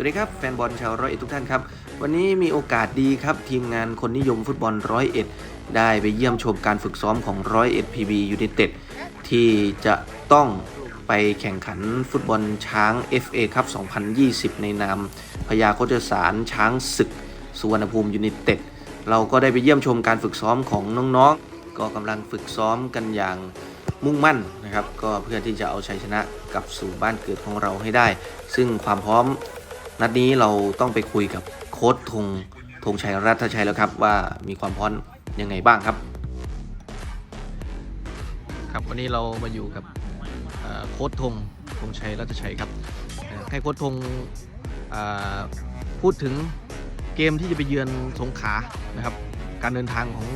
วัสดีครับแฟนบอลชาวร้อยเอ็ดทุกท่านครับ วันนี้มีโอกาสดีครับ ทีมงานคนนิยมฟุตบอลร้อยเอ็ดได้ไปเยี่ยมชมการฝึกซ้อมของร้อยเอ็ดพีบียูไนเต็ดที่จะต้องไปแข่งขันฟุตบอลช้าง FA ครับ 2020 ในนามพญาโคจสารช้างศึกสุวรรณภูมิยูไนเต็ดเราก็ได้ไปเยี่ยมชมการฝึกซ้อมของน้องๆ ก็กำลังฝึกซ้อมกันอย่างมุ่งมั่นนะครับ ก็เพื่อที่จะเอาชัยชนะกลับสู่บ้านเกิดของเราให้ได้ ซึ่งความพร้อม นัดนี้เราต้องไปคุยกับโค้ชธงธงชัยรัตชัยแล้วครับว่ามีความพร้อมยังไงบ้างครับ ครับวันนี้เรามาอยู่กับโค้ชธงธงชัยรัตชัยครับให้โค้ชธงพูดถึงเกมที่จะไปเยือนสงขลานะครับ การเดินทางของ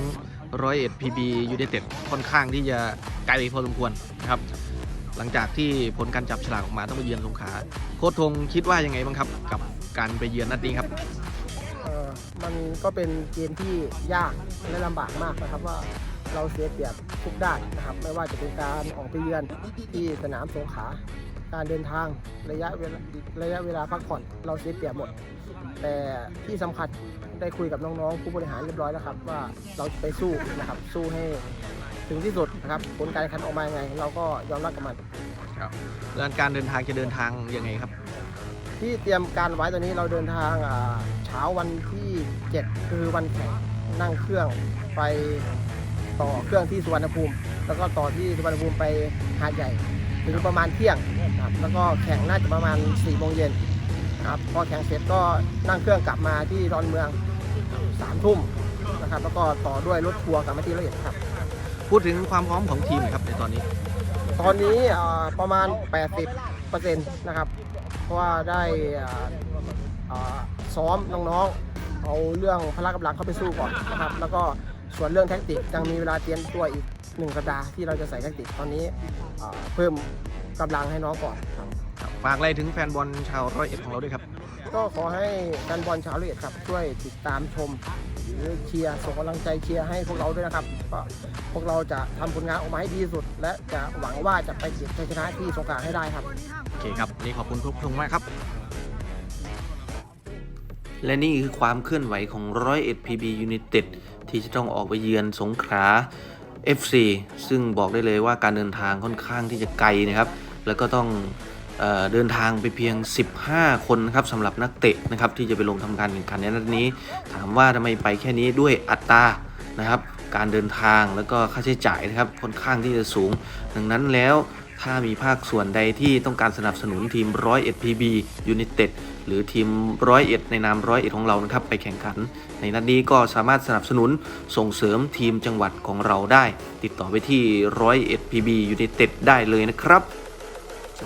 ร้อยเอ็ดพีบียูไนเต็ดค่อนข้างที่จะไกลพอสมควรนะครับ หลังจากที่ผลการจับฉลากออกมาต้องไปเยือนสงขลาโค้ชธงคิดว่ายังไงบ้างครับ กับการไปเยือนนัดนี้ครับเอ่อมันก็เป็นเกมที่ยากและลำบากมากนะครับว่าเราเสียเปรียบทุกด้านนะครับไม่ว่าจะเป็นการออกไปเยือนที่สนามสงขลาการเดินทางระยะเวลาระยะเวลาพักผ่อนเราเสียเปรียบหมด แต่ที่สำคัญได้คุยกับน้องๆผู้บริหารเรียบร้อยแล้วครับ ว่าเราจะไปสู้นะครับสู้ให้ ถึงที่สุดนะครับผลการแข่งขันออกมายังไง เราก็ยอมรับกับมันเรื่องการเดินทางจะเดินทางยังไงครับ ที่เตรียมการไว้ตอนนี้เราเดินทางอ่าเช้าวันที่ 7 คือวันแข่งนั่งเครื่องไปต่อเครื่องที่สุวรรณภูมิ แล้วก็ต่อที่สุวรรณภูมิไปหาดใหญ่ถึงประมาณเที่ยงนะครับแล้วก็แข่งน่าจะประมาณ4โมงเย็นนะครับพอแข่งเสร็จก็นั่งเครื่องกลับมาที่ดอนเมือง3ทุ่มนะครับแล้วก็ต่อด้วยรถทัวร์กลับมาที่ร้อยเอ็ดครับ พูดถึงความพร้อมของทีมหน่อยครับในตอนนี้ ตอนนี้อ่าประมาณ 80%นะครับ เพราะว่าได้อ่าอ่าซ้อมน้องๆ เอาเรื่องพละกำลังเข้าไปสู้ก่อนนะครับ แล้วก็ส่วนเรื่องแท็กติกยังมีเวลาเตรียมตัวอีกหนึ่งสัปดาห์ที่เราจะใส่แท็กติกตอนนี้อ่าเพิ่มกำลังให้น้องก่อนครับ ฝากอะไรถึงแฟนบอลชาวร้อยเอ็ดของเราด้วยครับ ก็ขอให้แฟนบอลชาวละเอียดครับ ช่วยติดตามชม หรือเชียร์ส่งกำลังใจเชียร์ให้พวกเราด้วยนะครับก็พวกเราจะทำผลงานออกมาให้ดีที่สุด และจะหวังว่าจะไปเก็บชัยชนะที่สงขลาให้ได้ครับ โอเคครับวันนี่ขอบคุณทุกทงมากครับ และนี่คือความเคลื่อนไหวของร้อยเอ็ดพีบียู i นเต็ดที่จะต้องออกไปเยือนสงขลา FC ซึ่งบอกได้เลยว่าการเดินทางค่อนข้างที่จะไกลนะครับ แล้วก็ต้อง เดินทางไปเพียง 15 คนนะครับสำหรับนักเตะนะครับที่จะไปลงทำการแข่งขันในนัดนี้ ถามว่าทำไมไปแค่นี้ด้วยอัตรานะครับ การเดินทางแล้วก็ค่าใช้จ่ายนะครับค่อนข้างที่จะสูง ดังนั้นแล้วถ้ามีภาคส่วนใดที่ต้องการสนับสนุนทีมร้อยเอ็ดพีบียูไนเต็ดหรือทีมร้อยเอ็ดในนามร้อยเอ็ดของเรานะครับไปแข่งขัน ในนัดนี้ก็สามารถสนับสนุนส่งเสริมทีมจังหวัดของเราได้ ติดต่อไปที่ร้อยเอ็ดพีบียูไนเต็ดได้เลยนะครับ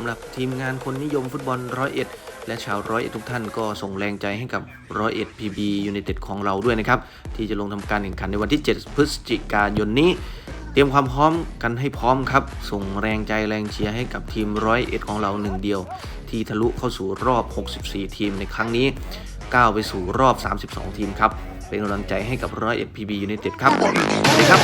ำหรับทีมงานคนนิยมฟุตบอลร้อยเอ็ดและชาวร้อยเอ็ดทุกท่านก็ส่งแรงใจให้กับร้อยเอ็ดพีบียูไนเต็ดของเราด้วยนะครับ ที่จะลงทำการแข่งขันในวันที่ 7 พฤศจิกายนนี้เตรียมความพร้อมกันให้พร้อมครับ ส่งแรงใจแรงเชียร์ให้กับทีมร้อยเอ็ดของเราหนึ่งเดียว ที่ทะลุเข้าสู่รอบ 64 ทีมในครั้งนี้ก้าวไปสู่รอบ 32 ทีมครับ เป็นกำลังใจให้กับร้อยเอ็ดพีบียูไนเต็ดครับสวัสดีครับ